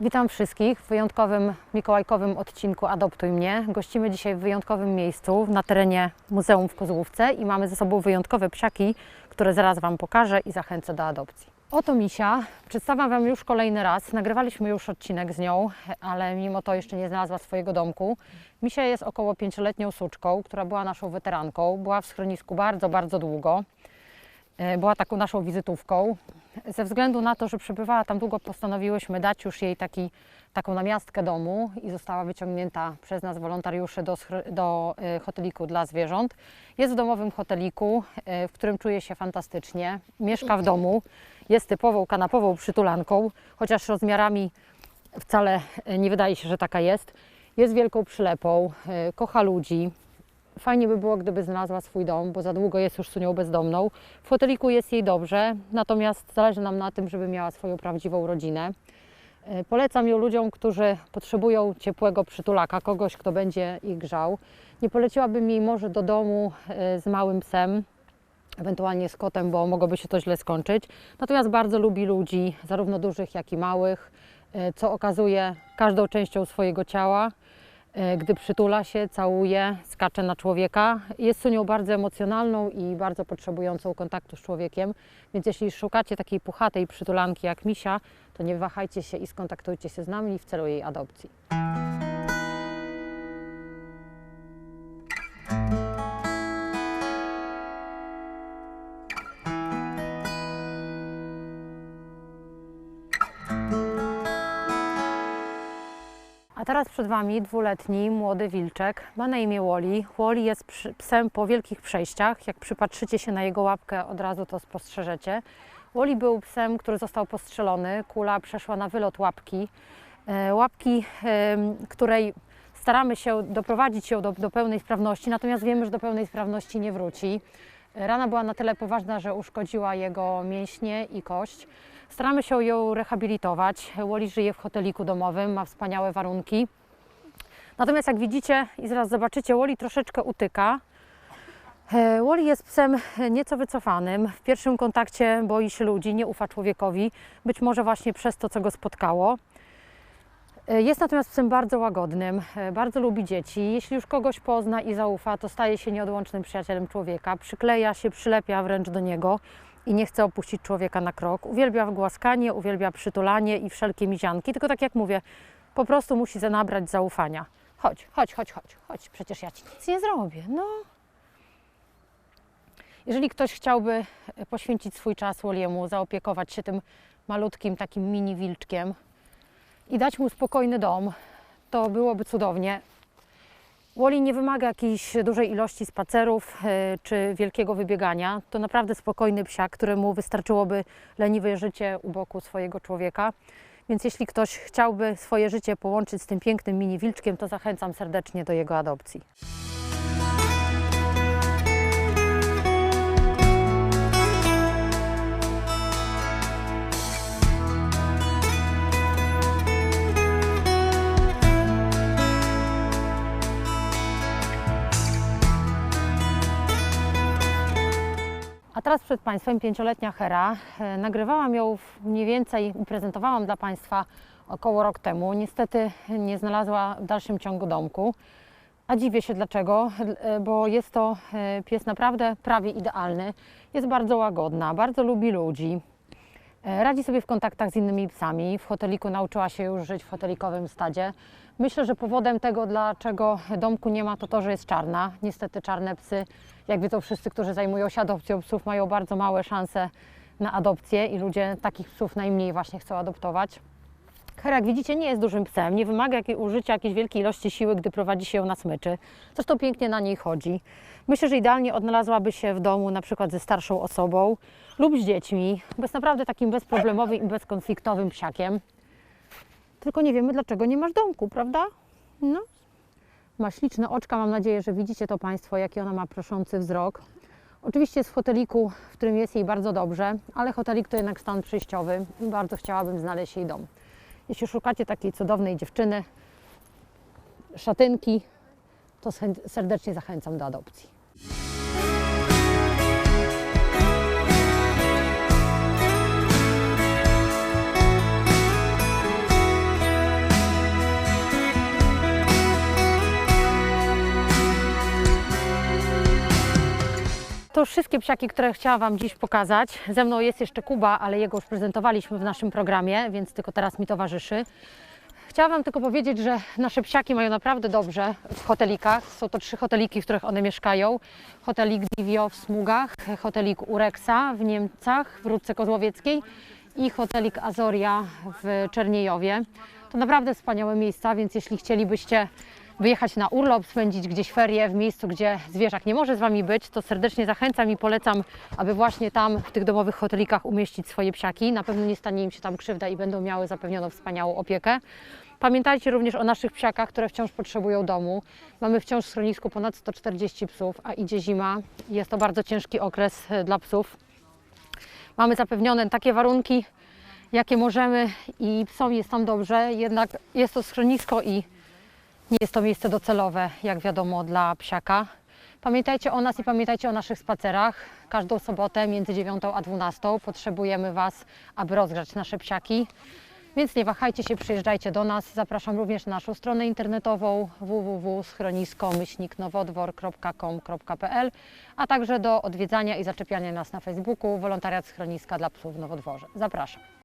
Witam wszystkich w wyjątkowym mikołajkowym odcinku Adoptuj mnie. Gościmy dzisiaj w wyjątkowym miejscu na terenie Muzeum w Kozłówce i mamy ze sobą wyjątkowe psiaki, które zaraz Wam pokażę i zachęcę do adopcji. Oto Misia. Przedstawiam Wam już kolejny raz. Nagrywaliśmy już odcinek z nią, ale mimo to jeszcze nie znalazła swojego domku. Misia jest około pięcioletnią suczką, która była naszą weteranką. Była w schronisku bardzo, bardzo długo. E, Była taką naszą wizytówką. Ze względu na to, że przebywała tam długo, postanowiłyśmy dać już jej taki, taką namiastkę domu i została wyciągnięta przez nas wolontariuszy do, do e, hoteliku dla zwierząt. Jest w domowym hoteliku, e, w którym czuje się fantastycznie. Mieszka w domu, jest typową kanapową przytulanką, chociaż rozmiarami wcale nie wydaje się, że taka jest. Jest wielką przylepą, kocha ludzi, Fajnie by było, gdyby znalazła swój dom, bo za długo jest już sunią bezdomną. W hoteliku jest jej dobrze, natomiast zależy nam na tym, żeby miała swoją prawdziwą rodzinę. E, Polecam ją ludziom, którzy potrzebują ciepłego przytulaka, kogoś, kto będzie ich grzał. Nie poleciłabym jej może do domu e, z małym psem, ewentualnie z kotem, bo mogłoby się to źle skończyć. Natomiast bardzo lubi ludzi, zarówno dużych, jak i małych, e, co okazuje każdą częścią swojego ciała. E, Gdy przytula się, całuje, skacze na człowieka. Jest Sunią bardzo emocjonalną i bardzo potrzebującą kontaktu z człowiekiem, więc jeśli szukacie takiej puchatej przytulanki jak Misia, to nie wahajcie się i skontaktujcie się z nami w celu jej adopcji. Teraz przed Wami dwuletni młody wilczek. Ma na imię Wally. Wally jest psem po wielkich przejściach. Jak przypatrzycie się na jego łapkę, od razu to spostrzeżecie. Wally był psem, który został postrzelony. Kula przeszła na wylot łapki. E, Łapki, której staramy się doprowadzić ją do, do pełnej sprawności, natomiast wiemy, że do pełnej sprawności nie wróci. Rana była na tyle poważna, że uszkodziła jego mięśnie i kość. Staramy się ją rehabilitować. Woli żyje w hoteliku domowym, ma wspaniałe warunki. Natomiast jak widzicie i zaraz zobaczycie, Woli troszeczkę utyka. E, Woli jest psem nieco wycofanym. W pierwszym kontakcie boi się ludzi, nie ufa człowiekowi, być może właśnie przez to, co go spotkało. E, Jest natomiast psem bardzo łagodnym, e, bardzo lubi dzieci. Jeśli już kogoś pozna i zaufa, to staje się nieodłącznym przyjacielem człowieka. Przykleja się, przylepia wręcz do niego i nie chce opuścić człowieka na krok. Uwielbia głaskanie, uwielbia przytulanie i wszelkie mizianki. Tylko tak jak mówię, po prostu musi nabrać zaufania. Chodź, chodź, chodź, chodź, chodź, przecież ja ci nic nie zrobię. No. Jeżeli ktoś chciałby e, poświęcić swój czas Woliemu, zaopiekować się tym malutkim takim mini wilczkiem, i dać mu spokojny dom, to byłoby cudownie. Woli nie wymaga jakiejś dużej ilości spacerów e, czy wielkiego wybiegania. To naprawdę spokojny psiak, któremu wystarczyłoby leniwe życie u boku swojego człowieka. Więc jeśli ktoś chciałby swoje życie połączyć z tym pięknym mini wilczkiem, to zachęcam serdecznie do jego adopcji. Teraz przed Państwem pięcioletnia Hera. E, Nagrywałam ją mniej więcej i prezentowałam dla Państwa około rok temu. Niestety nie znalazła w dalszym ciągu domku. A dziwię się dlaczego, e, bo jest to e, pies naprawdę prawie idealny. Jest bardzo łagodna, bardzo lubi ludzi. Radzi sobie w kontaktach z innymi psami. W hoteliku nauczyła się już żyć w hotelikowym stadzie. Myślę, że powodem tego, dlaczego domku nie ma, to to, że jest czarna. Niestety czarne psy, jak wiedzą wszyscy, którzy zajmują się adopcją psów, mają bardzo małe szanse na adopcję i ludzie takich psów najmniej właśnie chcą adoptować. Hera, jak widzicie, nie jest dużym psem, nie wymaga użycia jakiejś wielkiej ilości siły, gdy prowadzi się ją na smyczy. Zresztą pięknie na niej chodzi. Myślę, że idealnie odnalazłaby się w domu na przykład ze starszą osobą lub z dziećmi, bo jest naprawdę takim bezproblemowym i bezkonfliktowym psiakiem. Tylko nie wiemy, dlaczego nie masz domku, prawda? No. Ma śliczne oczka, mam nadzieję, że widzicie to Państwo, jaki ona ma proszący wzrok. Oczywiście w hoteliku, w którym jest jej bardzo dobrze, ale hotelik to jednak stan przejściowy i bardzo chciałabym znaleźć jej dom. Jeśli szukacie takiej cudownej dziewczyny, szatynki, to serdecznie zachęcam do adopcji. To wszystkie psiaki, które chciałam Wam dziś pokazać. Ze mną jest jeszcze Kuba, ale jego już prezentowaliśmy w naszym programie, więc tylko teraz mi towarzyszy. Chciałam Wam tylko powiedzieć, że nasze psiaki mają naprawdę dobrze w hotelikach. Są to trzy hoteliki, w których one mieszkają. Hotelik Divio w Smugach, hotelik Urexa w Niemcach, w Rudce Kozłowieckiej i hotelik Azoria w Czerniejowie. To naprawdę wspaniałe miejsca, więc jeśli chcielibyście wyjechać na urlop, spędzić gdzieś ferie w miejscu, gdzie zwierzak nie może z Wami być, to serdecznie zachęcam i polecam, aby właśnie tam w tych domowych hotelikach umieścić swoje psiaki. Na pewno nie stanie im się tam krzywda i będą miały zapewnioną wspaniałą opiekę. Pamiętajcie również o naszych psiakach, które wciąż potrzebują domu. Mamy wciąż w schronisku ponad 140 psów, a idzie zima. Jest to bardzo ciężki okres e, dla psów. Mamy zapewnione takie warunki, jakie możemy i psom jest tam dobrze, jednak jest to schronisko i nie jest to miejsce docelowe, jak wiadomo, dla psiaka. Pamiętajcie o nas i pamiętajcie o naszych spacerach. Każdą sobotę między 9 a 12 potrzebujemy Was, aby rozgrzać nasze psiaki. Więc nie wahajcie się, przyjeżdżajcie do nas. Zapraszam również na naszą stronę internetową www.schronisko-nowodwor.com.pl, a także do odwiedzania i zaczepiania nas na Facebooku Wolontariat Schroniska dla Psów w Nowodworze. Zapraszam.